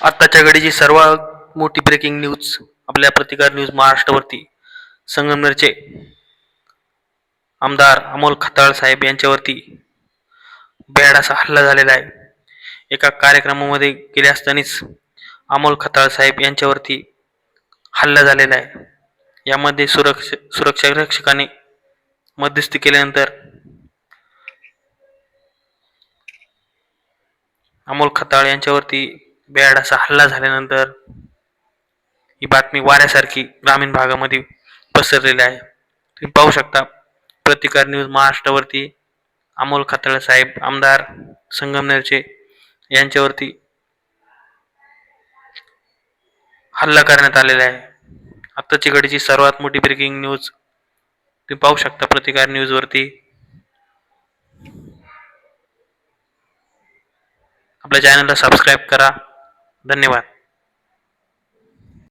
आत्ताच्या घडीची सर्वात मोठी ब्रेकिंग न्यूज आपल्या प्रतिकार न्यूज महाराष्ट्रावरती संगमनेरचे आमदार अमोल खताळ साहेब यांच्यावरती बेड असा हल्ला झालेला आहे. एका कार्यक्रमामध्ये गेले असतानाच अमोल खताळ साहेब यांच्यावरती हल्ला झालेला आहे. यामध्ये सुरक्ष सुरक्षा रक्षकाने मध्यस्थी केल्यानंतर अमोल खताळ यांच्यावरती बेडाचा असा हल्ला झाल्यानंतर ही बातमी वाऱ्यासारखी ग्रामीण भागामध्ये पसरलेली आहे. तुम्ही पाहू शकता प्रतिकार न्यूज महाराष्ट्रावरती अमोल खताळ साहेब आमदार संगमनेरचे यांच्यावरती हल्ला करण्यात आलेला आहे. आत्ताची घडीची सर्वात मोठी ब्रेकिंग न्यूज तुम्ही पाहू शकता प्रतिकार न्यूजवरती आपल्या चॅनलला सबस्क्राईब करा. धन्यवाद.